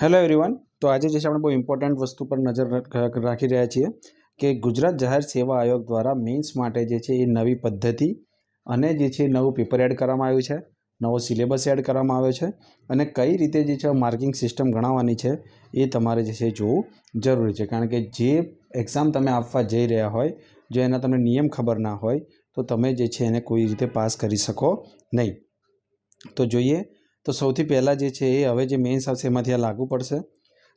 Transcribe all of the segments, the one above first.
Hello everyone તો આજે જે છે આપણે બહુ ઇમ્પોર્ટન્ટ વસ્તુ પર નજર રાખી રહ્યા છીએ કે ગુજરાત જાહેર સેવા આયોગ દ્વારા મેન્સ માટે જે છે એ નવી પદ્ધતિ અને જે છે નવું પેપર એડ કરવામાં આવ્યું છે, નવો સિલેબસ એડ કરવામાં આવ્યો છે અને કઈ રીતે જે છે માર્કિંગ સિસ્ટમ ગણાવવાની છે એ તમારે જે છે જોવું જરૂરી છે. કારણ કે જે એક્ઝામ તમે આપવા જઈ રહ્યા હોય, જો એના તમને નિયમ ખબર ના હોય, તો તમે જે છે એને કોઈ રીતે પાસ કરી શકો નહીં. તો જોઈએ તો સૌથી પહેલાં જે છે એ હવે જે મેન્સ આવશે એમાંથી આ લાગુ પડશે.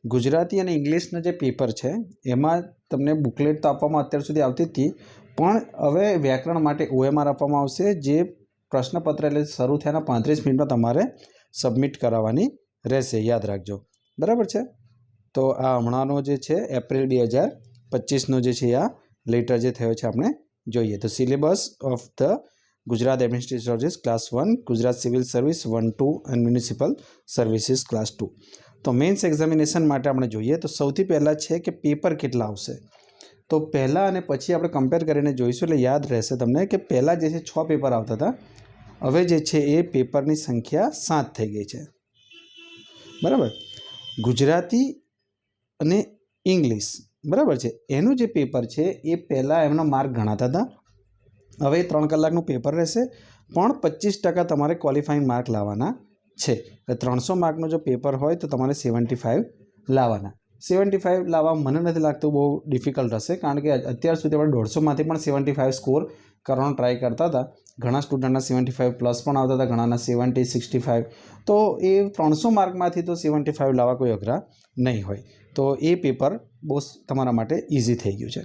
ગુજરાતી અને ઇંગ્લિશના જે પેપર છે, એમાં તમને બુકલેટ તો આપવામાં અત્યાર સુધી આવતી હતી, પણ હવે વ્યાકરણ માટે ઓએમઆર આપવામાં આવશે, જે પ્રશ્નપત્ર એટલે શરૂ થયાના પાંત્રીસ મિનિટમાં તમારે સબમિટ કરાવવાની રહેશે. યાદ રાખજો. બરાબર છે? તો આ હમણાંનો જે છે એપ્રિલ બે હજાર પચીસનો જે છે આ લેટર જે થયો છે આપણે જોઈએ. તો syllabus of the Gujarat administrative service class one, Gujarat civil service one, two and municipal services class two. તો મેન્સ એક્ઝામિનેશન માટે આપણે જોઈએ તો સૌથી પહેલાં છે કે પેપર કેટલા આવશે? તો પહેલાં અને પછી આપણે કમ્પેર કરીને જોઈશું એટલે યાદ રહેશે તમને કે પહેલાં જે છે છ પેપર આવતા હતા. હવે જે છે એ પેપરની સંખ્યા સાત થઈ ગઈ છે. બરાબર? ગુજરાતી અને ઇંગ્લિશ. બરાબર છે? એનું જે પેપર છે એ પહેલાં એમનો માર્ક ગણાતા હતા. હવે ત્રણ કલાકનું પેપર રહેશે, પણ પચીસ ટકા તમારે ક્વોલિફાઈંગ માર્ક લાવવાના છે. ત્રણસો માર્કનું જો પેપર હોય તો તમારે સેવન્ટી ફાઇવ લાવવાના. સેવન્ટી ફાઇવ લાવવા મને નથી લાગતું બહુ ડિફિકલ્ટ હશે, કારણ કે અત્યાર સુધી આપણે દોઢસોમાંથી પણ સેવન્ટી ફાઇવ સ્કોર કરવાનો ટ્રાય કરતા હતા. ઘણા સ્ટુડન્ટના સેવન્ટી ફાઇવ પ્લસ પણ આવતા હતા, ઘણાના સેવન્ટી સિક્સટી ફાઇવ તો એ ત્રણસો માર્કમાંથી તો સેવન્ટી ફાઇવ લાવવા કોઈ અઘરા નહીં હોય. તો એ પેપર બહુ તમારા માટે ઇઝી થઈ ગયું છે.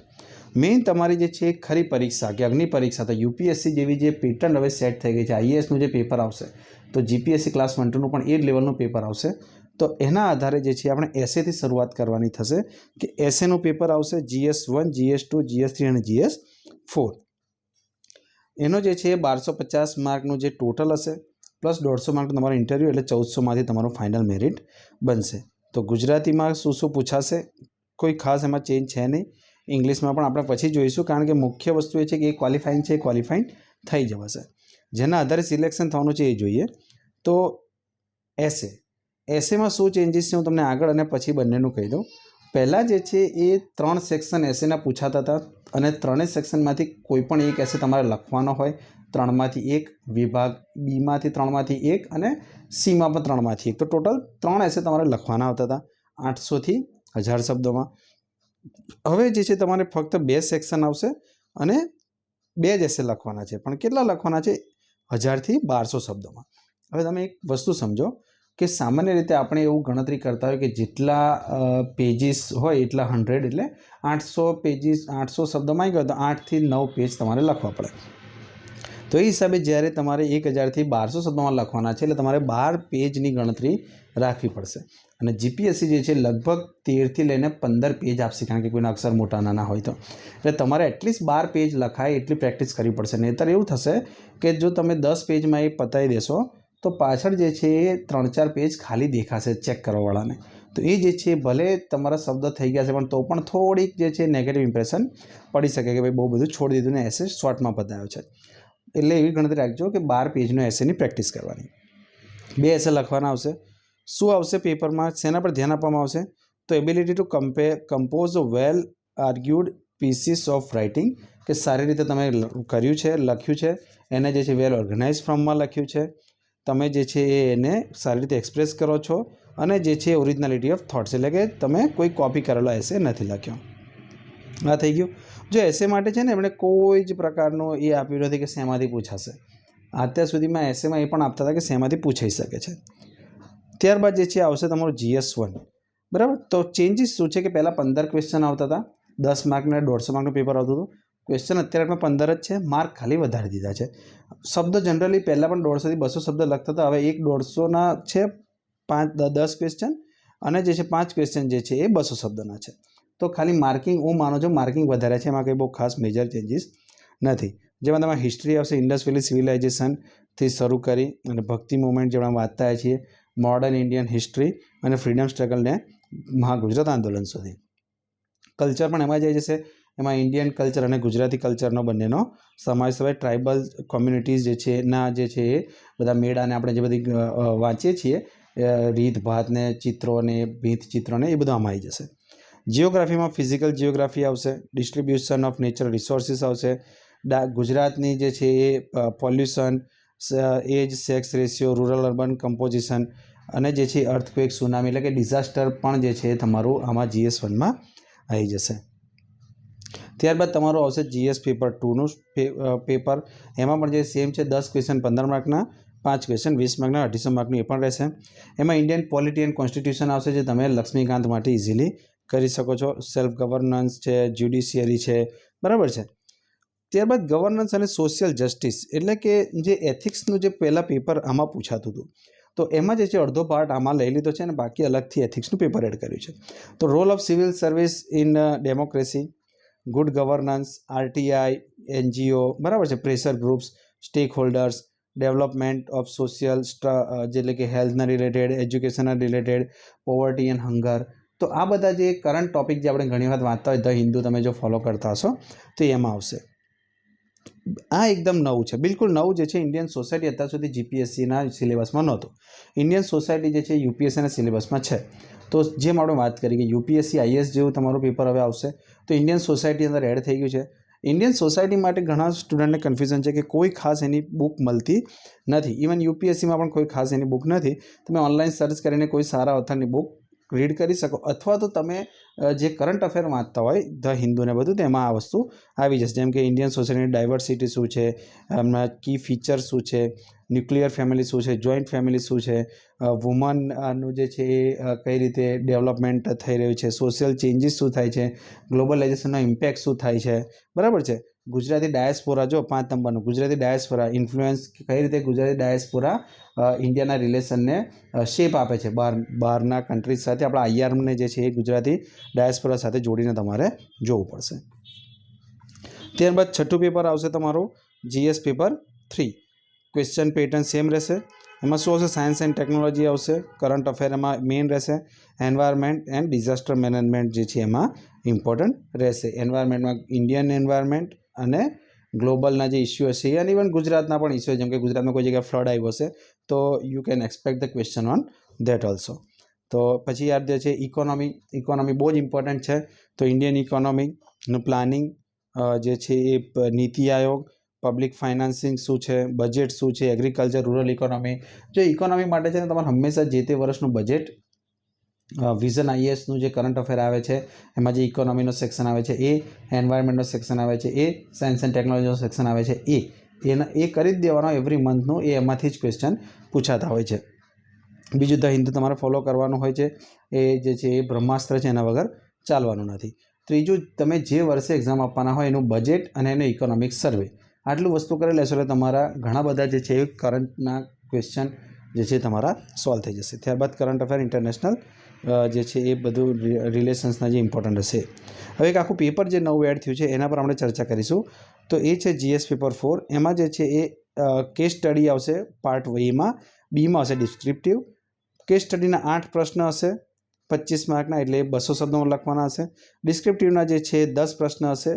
મેઇન તમારી જે છે ખરી પરીક્ષા કે અગ્નિ પરીક્ષા, તો યુપીએસસી જેવી જે પેટર્ન હવે સેટ થઈ ગઈ છે, આઈએએસનું જે પેપર આવશે, તો જીપીએસસી ક્લાસ વન ટુનું પણ એ જ લેવલનું પેપર આવશે. તો એના આધારે જે છે આપણે એસેથી શરૂઆત કરવાની થશે કે એસએનું પેપર આવશે GS one GS two GS three અને જીએસ ફોર એનો જે છે એ બારસો પચાસ માર્કનું જે ટોટલ હશે પ્લસ દોઢસો માર્કનું તમારું ઇન્ટરવ્યૂ એટલે ચૌદસોમાંથી તમારું ફાઇનલ મેરિટ બનશે. તો ગુજરાતીમાં શું શું પૂછાશે? કોઈ ખાસ એમાં ચેન્જ છે નહીં. ઇંગ્લિશમાં પણ આપણે પછી જોઈશું, કારણ કે મુખ્ય વસ્તુ એ છે કે એ ક્વોલિફાઈંગ છે, એ ક્વોલિફાઈંગ થઈ જવાશે જેના આધારે સિલેક્શન થવાનું છે એ જોઈએ. તો એસે એસેમાં શું ચેન્જીસ છે હું તમને આગળ અને પછી બંનેનું કહી દઉં. પહેલાં જે છે એ ત્રણ સેક્શન એસેના પૂછાતા હતા અને ત્રણેય સેક્શનમાંથી કોઈ પણ એક એસે તમારે લખવાનો હોય. ત્રણમાંથી એક, વિભાગ બીમાંથી ત્રણમાંથી એક અને સીમાં પણ ત્રણમાંથી એક. તો ટોટલ ત્રણ એસે તમારે લખવાના આવતા હતા. આઠસોથી હજાર શબ્દોમાં. હવે જે છે તમારે ફક્ત બે સેક્શન આવશે અને બે જ એસે લખવાના છે. પણ કેટલા લખવાના છે? હજારથી બારસો શબ્દોમાં. હવે તમે એક વસ્તુ સમજો કે સામાન્ય રીતે આપણે એવું ગણતરી કરતા હોય કે જેટલા પેજીસ હોય એટલા હંડ્રેડ એટલે આઠસો પેજીસ આઠસો શબ્દમાં આવી ગયો તો આઠથી નવ પેજ તમારે લખવા પડે. તો એ હિસાબે જ્યારે તમારે એક હજારથી બારસો શબ્દોમાં લખવાના છે એટલે તમારે બાર પેજની ગણતરી રાખવી પડશે. અને જીપીએસસી જે છે, લગભગ તેરથી લઈને પંદર પેજ આપશે, કારણ કે કોઈના અક્ષર મોટા નાના હોય તો. એટલે તમારે એટલીસ્ટ બાર પેજ લખાય એટલી પ્રેક્ટિસ કરવી પડશે. નહીંતર એવું થશે કે જો તમે દસ પેજમાં એ પતાવી દેશો, તો પાછળ જે છે એ ત્રણ ચાર પેજ ખાલી દેખાશે ચેક કરવાવાળાને. તો એ જે છે, ભલે તમારા શબ્દ થઈ ગયા છે, પણ તો પણ થોડીક જે છે નેગેટિવ ઇમ્પ્રેશન પડી શકે કે ભાઈ બહુ બધું છોડી દીધું ને એસે શોર્ટમાં બતાવ્યો છે. એટલે એવી ગણતરી રાખજો કે બાર પેજનો એસેની પ્રેક્ટિસ કરવાની. બે એસે લખવાના આવશે. શું આવશે પેપરમાં શેના પર ધ્યાન આપવામાં આવશે? તો ability to compe compose well argued pieces of writing કે સારી રીતે તમે કર્યું છે, લખ્યું છે, એને જે છે વેલ ઓર્ગેનાઇઝ ફોર્મમાં લખ્યું છે. તમે જે છે એ એને સારી રીતે એક્સપ્રેસ કરો છો અને જે છે ઓરિજિનાલિટી ઓફ થોટ્સ એટલે કે તમે કોઈ કોપી કરેલો એસે નથી લખ્યો. આ થઈ ગયું. જો એસે માટે છે ને એમણે કોઈ જ પ્રકારનો એ આપ્યું નથી કે શેમાંથી પૂછાશે. અત્યાર સુધીમાં એસેમાં એ પણ આપતા હતા કે શેમાંથી પૂછાઈ શકે છે. ત્યારબાદ જે છે આવશે તમારું જીએસ વન. બરાબર? તો ચેન્જીસ શું છે કે પહેલાં પંદર ક્વેશ્ચન આવતા હતા. દસ માર્કને દોઢસો માર્કનું પેપર આવતું હતું. ક્વેશ્ચન અત્યારે પંદર જ છે. માર્ક ખાલી વધારી દીધા છે. શબ્દ જનરલી પહેલાં પણ દોઢસોથી બસો શબ્દ લખતા હતા. હવે એક દોઢસોના છે, પાંચ, દસ ક્વેશ્ચન અને જે છે પાંચ ક્વેશ્ચન જે છે એ બસો શબ્દના છે. તો ખાલી માર્કિંગ, હું માનું છું માર્કિંગ વધારે છે, એમાં કંઈ બહુ ખાસ મેજર ચેન્જીસ નથી. જેમાં તમારે હિસ્ટ્રી આવશે ઇન્ડસ વેલી સિવિલાઇઝેશનથી શરૂ કરી અને ભક્તિ મુવમેન્ટ જેમાં વાંચતા છીએ મોડર્ન ઇન્ડિયન હિસ્ટ્રી અને ફ્રીડમ સ્ટ્રગલને મહાગુજરાત આંદોલન સુધી. કલ્ચર પણ એમાં જઈ જશે. એમાં ઇન્ડિયન કલ્ચર અને ગુજરાતી કલ્ચરનો બંનેનો સમાવેશ હોય ટ્રાઇબલ કોમ્યુનિટીઝ જે છે, ના જે છે, એ બધા મેળાને આપણે જે બધી વાંચીએ છીએ રીત ભાતને ચિત્રોને ચિત્રો ભીંત ચિત્રોને એ બધું આમાં આવી જશે. જિયોગ્રાફીમાં ફિઝિકલ જિયોગ્રાફી આવશે ડિસ્ટ્રીબ્યુશન ઓફ નેચરલ રિસોર્સિસ આવશે. ડા ગુજરાતની જે છે એ pollution age sex ratio rural urban composition અને જે છે અર્થક્વેક સુનામી એટલે કે ડિઝાસ્ટર પણ જે છે તમારું આમાં જીએસ વનમાં આવી જશે. ત્યારબાદ તમારું આવશે જીએસ પેપર ટુનું પેપર એમાં પણ જે સેમ છે, દસ ક્વેશ્ચન પંદર માર્કના પાંચ ક્વેશ્ચન વીસ માર્કના અઢીસો માર્કનું એ પણ રહેશે. એમાં ઇન્ડિયન પોલિટી એન્ડ કોન્સ્ટિટ્યુશન આવશે, જે તમે લક્ષ્મીકાંત માટે ઇઝીલી કરી શકો છો. સેલ્ફ ગવર્નન્સ છે જ્યુડિશિયરી છે, બરાબર છે. ત્યારબાદ ગવર્નન્સ અને સોશિયલ જસ્ટિસ એટલે કે જે એથિક્સનું જે પહેલાં પેપર આમાં પૂછાતું હતું. તો એમાં જે છે, અડધો પાર્ટ આમાં લઈ લીધો છે અને બાકી અલગથી એથિક્સનું પેપર એડ કર્યું છે. તો role of civil service in democracy good governance RTI NGO બરાબર છે. Pressure groups stakeholders development of social એટલે કે હેલ્થના રિલેટેડ એજ્યુકેશનના રિલેટેડ પોવર્ટી એન્ડ હંગર તો આ બધા જે કરંટ ટોપિક જે આપણે ઘણી વખત વાંચતા હોય ધ હિન્દુ તમે જો ફોલો કરતા હશો, તો એમાં આવશે. આ એકદમ નવું છે. બિલકુલ નવું જે છે ઇન્ડિયન સોસાયટી અત્યાર સુધી જીપીએસસીના સિલેબસમાં નહોતું. ઇન્ડિયન સોસાયટી જે છે યુપીએસસીના સિલેબસમાં છે. તો જેમ આપણે વાત કરી કે યુપીએસસી આઈએસ જેવું તમારું પેપર હવે આવશે, તો ઇન્ડિયન સોસાયટી અંદર એડ થઈ ગયું છે. ઇન્ડિયન સોસાયટી માટે ઘણા સ્ટુડન્ટને કન્ફ્યુઝન છે કે કોઈ ખાસ એની બુક મળતી નથી. ઇવન યુપીએસસીમાં પણ કોઈ ખાસ એની બુક નથી. તમે ઓનલાઈન સર્ચ કરીને કોઈ સારા ઓથરની બુક રીડ કરી શકો. અથવા તો તમે જે કરંટ અફેર વાંચતા હોય, ધ હિન્દુને બધું, તેમાં આ વસ્તુ આવી જશે. જેમ કે ઇન્ડિયન સોસાયટીની ડાયવર્સિટી શું છે? એમના કી ફીચર્સ શું છે? ન્યુક્લિયર ફેમિલી શું છે? જોઈન્ટ ફેમિલી શું છે? વુમનનું જે છે એ કઈ રીતે ડેવલપમેન્ટ થઈ રહ્યું છે? સોશિયલ ચેન્જીસ શું થાય છે? ગ્લોબલાઇઝેશનનો ઇમ્પેક્ટ શું થાય છે? બરાબર છે? ગુજરાતી ડાયસ્પોરા, જો પાંચ નંબરનું, ગુજરાતી ડાયસ્પોરા ઇન્ફ્લુઅન્સ કઈ રીતે ગુજરાતી ડાયસ્પોરા ઇન્ડિયાના રિલેશનને શેપ આપે છે? બહાર બહારના કન્ટ્રીઝ સાથે આપણા આઈઆરને જે છે એ ગુજરાતી ડાયસ્પોરા સાથે જોડીને તમારે જોવું પડશે. ત્યારબાદ છઠ્ઠું પેપર આવશે તમારું GS paper three question pattern same રહેશે. એમાં શું આવશે? સાયન્સ એન્ડ ટેકનોલોજી આવશે. કરંટ અફેર એમાં મેઇન રહેશે. એન્વાયરમેન્ટ એન્ડ ડિઝાસ્ટર મેનેજમેન્ટ જે છે એમાં ઇમ્પોર્ટન્ટ રહેશે. એન્વાયરમેન્ટમાં ઇન્ડિયન એન્વાયરમેન્ટ અને ગ્લોબલના જે ઇસ્યુ હશે અને ઇવન ગુજરાતના પણ ઇસ્યુ જેમ કે ગુજરાતમાં કોઈ જગ્યાએ ફ્લડ આવ્યો હશે, તો you can expect the question on that also તો પછી યાર જે છે ઇકોનોમી ઇકોનોમી બહુ જ ઇમ્પોર્ટન્ટ છે. તો ઇન્ડિયન ઇકોનોમીનું પ્લાનિંગ જે છે એ નીતિ આયોગ પબ્લિક ફાઇનાન્સિંગ શું છે બજેટ શું છે એગ્રીકલ્ચર રૂરલ ઇકોનોમી જો ઇકોનોમી માટે છે ને તમારે હંમેશા જે તે વર્ષનું બજેટ વિઝન આઈએસનું જે કરંટ અફેર આવે છે, એમાં જે ઇકોનોમીનો સેક્શન આવે છે, એ એન્વાયરમેન્ટનો સેક્શન આવે છે, એ સાયન્સ એન્ડ ટેકનોલોજીનો સેક્શન આવે છે, એ. એના, એ કરી જ દેવાનો એવરી મંથનું એ એમાંથી જ ક્વેશ્ચન પૂછાતા હોય છે. બીજું ધ હિન્દુ તમારે ફોલો કરવાનું હોય છે, એ જે છે, એ બ્રહ્માસ્ત્ર છે, એના વગર ચાલવાનું નથી. ત્રીજું, તમે જે વર્ષે એક્ઝામ આપવાના હોય, એનું બજેટ અને એનું ઇકોનોમિક સર્વે આટલું વસ્તુ કરી લેશો એટલે તમારા ઘણા બધા જે છે, એ કરંટના ક્વેશ્ચન જે છે તમારા સોલ્વ થઈ જશે. ત્યારબાદ કરંટ અફેર ઇન્ટરનેશનલ જે છે એ બધું રિલેશન્સના જે ઇમ્પોર્ટન્ટ હશે. હવે એક આખું પેપર જે નવું એડ થયું છે, એના પર આપણે ચર્ચા કરીશું. તો એ છે જીએસ પેપર ફોર એમાં જે છે એ કેસ સ્ટડી આવશે પાર્ટ વયમાં બીમાં હશે ડિસ્ક્રિપ્ટિવ કેસ સ્ટડીના આઠ પ્રશ્ન હશે. પચીસ માર્કના એટલે બસો શબ્દો લખવાના હશે. ડિસ્ક્રિપ્ટિવના જે છે દસ પ્રશ્ન હશે.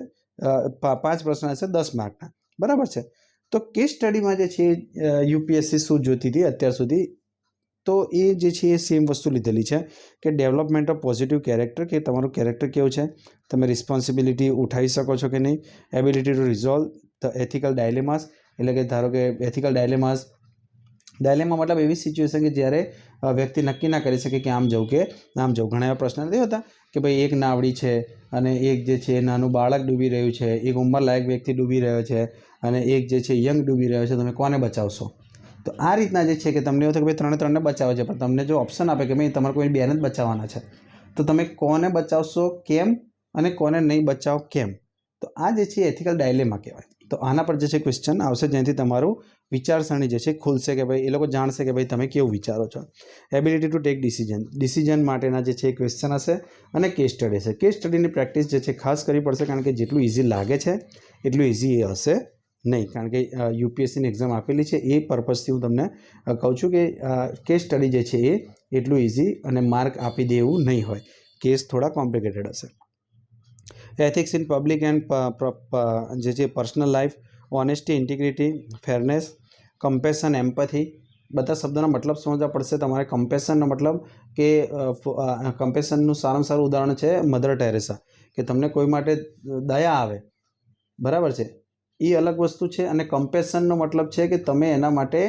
પાંચ પ્રશ્ન હશે, દસ માર્કના બરાબર છે? તો કેસ સ્ટડીમાં જે છે યુપીએસસી શું જોતી હતી અત્યાર સુધી? તો એ જે છે એ સેમ વસ્તુ લીધેલી છે કે ડેવલપમેન્ટ ઓફ પોઝિટિવ કેરેક્ટર કે તમારું કેરેક્ટર કેવું છે? તમે રિસ્પોન્સિબિલિટી ઉઠાવી શકો છો કે નહીં? Ability to resolve the ethical dilemmas એટલે કે ધારો કે એથિકલ ડાયલેમાસ ડાયલેમા મતલબ એવી સિચ્યુએશન કે જ્યારે વ્યક્તિ નક્કી ના કરી શકે કે આમ જવું કે આમ જવું. ઘણા એવા પ્રશ્ન નથી હોતા કે ભાઈ એક નાવડી છે અને એક જે છે નાનું બાળક ડૂબી રહ્યું છે, એક ઉંમરલાયક વ્યક્તિ ડૂબી રહ્યો છે અને એક જે છે યંગ ડૂબી રહ્યો છે. તમે કોને બચાવશો? તો આ રીતના જે છે કે તમને એવું થાય કે ભાઈ ત્રણે ત્રણને બચાવે છે, પણ તમને જો ઓપ્શન આપે કે ભાઈ તમારે કોઈ બેન જ બચાવવાના છે, તો તમે કોને બચાવશો, કેમ અને કોને નહીં બચાવો, કેમ? તો આ જે છે એથિકલ ડાયલેમા કહેવાય. તો આના પર જે છે ક્વેશ્ચન આવશે, જેનાથી તમારું વિચારસરણી જે છે ખુલશે કે ભાઈ એ લોકો જાણશે કે ભાઈ તમે કેવું વિચારો છો. Ability to take decision decision માટેના જે છે ક્વેશ્ચન હશે અને કેસ સ્ટડી હશે. કેસ સ્ટડીની પ્રેક્ટિસ જે છે ખાસ કરવી પડશે કારણ કે જેટલું ઇઝી લાગે છે, એટલું ઇઝી એ હશે નહીં, કારણ કે યુપીએસસીની એક્ઝામ આપેલી છે. એ પર્પઝથી હું તમને કહું છું કે કેસ સ્ટડી જે છે એ એટલું ઇઝી અને માર્ક આપી દે એવું નહીં હોય. કેસ થોડા કોમ્પ્લિકેટેડ હશે. એથિક્સ ઇન પબ્લિક એન્ડ જે છે personal life honesty integrity fairness compassion empathy બધા શબ્દોના મતલબ સમજવા પડશે. તમારે કમ્પેશનનો મતલબ કે કમ્પેશનનું સારામાં સારું ઉદાહરણ છે મધર ટેરેસા કે તમને કોઈ માટે દયા આવે. બરાબર છે? એ અલગ વસ્તુ છે અને કમ્પેશનનો મતલબ છે કે તમે એના માટે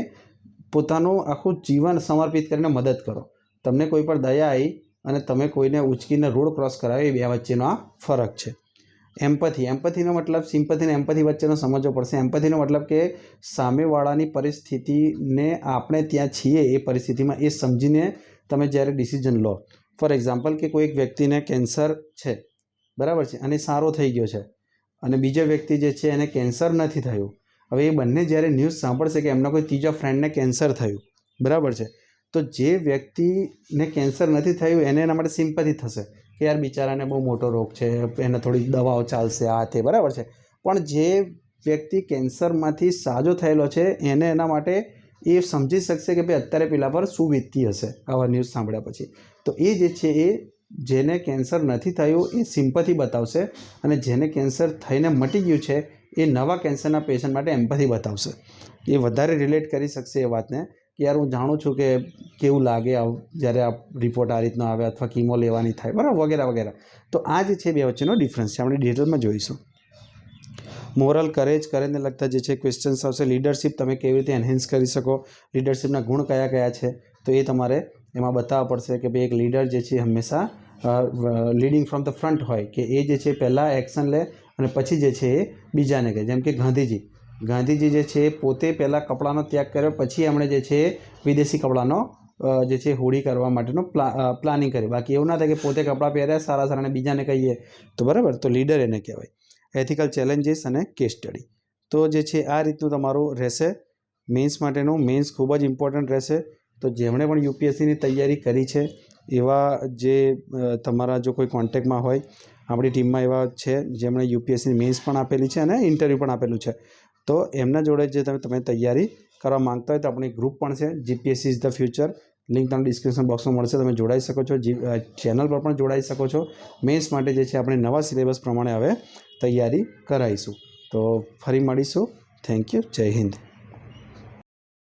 પોતાનું આખું જીવન સમર્પિત કરીને મદદ કરો. તમને કોઈ પર દયા આવી અને તમે કોઈને ઉચકીને રોડ ક્રોસ કરાવે, એ બે વચ્ચેનો આ ફરક છે. એમ્પથી એમ્પથીનો મતલબ સિમ્પથી અને એમ્પથી વચ્ચેનો સમજવો પડશે. એમ્પથીનો મતલબ કે સામેવાળાની પરિસ્થિતિને આપણે ત્યાં છીએ, એ પરિસ્થિતિમાં એ સમજીને તમે જ્યારે ડિસિઝન લો. ફોર એક્ઝામ્પલ કે કોઈ એક વ્યક્તિને કેન્સર છે, બરાબર છે, અને સારો થઈ ગયો છે. અને બીજો વ્યક્તિ જે છે એને કેન્સર નથી થયું. હવે એ બંને જ્યારે ન્યૂઝ સાંભળશે કે એમના કોઈ ત્રીજા ફ્રેન્ડને કેન્સર થયું. બરાબર છે? તો જે વ્યક્તિને કેન્સર નથી થયું, એને એના માટે સિમ્પથી થશે કે યાર બિચારાને બહુ મોટો રોગ છે, એને થોડી દવાઓ ચાલશે, આ તે, બરાબર છે? પણ જે વ્યક્તિ કેન્સરમાંથી સાજો થયેલો છે, એને એના માટે એ સમજી શકશે કે ભાઈ અત્યારે પેલા પર શું વીતતી હશે આવા ન્યૂઝ સાંભળ્યા પછી. તો એ જે છે એ જેને કેન્સર નથી થયું એ સિમ્પથી બતાવશે અને જેને કેન્સર થઈને મટી ગયું છે એ નવા કેન્સરના પેશન્ટ માટે એમ્પથી બતાવશે. એ વધારે રિલેટ કરી શકશે એ વાતને કે યાર હું જાણું છું કે કેવું લાગે જ્યારે આ રિપોર્ટ આ રીતનો આવે અથવા કીમો લેવાની થાય, બરાબર, વગેરે વગેરે. તો આ જે છે બે વચ્ચેનો ડિફરન્સ છે, આપણે ડિટેલમાં જોઈશું. મોરલ કરેજ કરેજને લગતા જે છે ક્વેશ્ચન્સ આવશે. લીડરશિપ તમે કેવી રીતે એન્હેન્સ કરી શકો? લીડરશિપના ગુણ કયા કયા છે? તો એ તમારે એમાં બતાવવા પડશે કે ભાઈ એક લીડર જે છે હંમેશા લીડિંગ ફ્રોમ ધ ફ્રન્ટ હોય કે એ જે છે પહેલાં એક્શન લે અને પછી જે છે એ બીજાને કહે. જેમ કે ગાંધીજી. ગાંધીજી જે છે પોતે પહેલાં કપડાનો ત્યાગ કર્યો, પછી એમણે જે છે વિદેશી કપડાનો જે છે હોળી કરવા માટેનો પ્લા પ્લાનિંગ કર્યું બાકી એવું ના થાય કે પોતે કપડાં પહેર્યા, સારા સારા અને બીજાને કહીએ. તો બરાબર, તો લીડર એને કહેવાય. એથિકલ ચેલેન્જીસ અને કેસ સ્ટડી તો જે છે આ રીતનું તમારું રહેશે. મેન્સ માટેનું મેન્સ ખૂબ જ ઇમ્પોર્ટન્ટ રહેશે. તો જેમણે પણ યુપીએસસીની તૈયારી કરી છે, એવા જે તમારા જો કોઈ કોન્ટેક્ટમાં હોય, આપણી ટીમમાં એવા છે, જેમણે યુપીએસસીની મેન્સ પણ આપેલી છે અને ઇન્ટરવ્યૂ પણ આપેલું છે, તો એમના જોડે જે તમે તમે તૈયારી કરવા માંગતા હોય તો આપણી ગ્રુપ પણ છે, GPSC is the future, link તમને ડિસ્ક્રિપ્શન બોક્સમાં મળશે, તમે જોડાઈ શકો છો ચેનલ પર પણ જોડાઈ શકો છો મેન્સ માટે જે છે આપણે નવા સિલેબસ પ્રમાણે હવે તૈયારી કરાવીશું તો ફરી મળીશું, થેન્ક યુ, જય હિન્દ.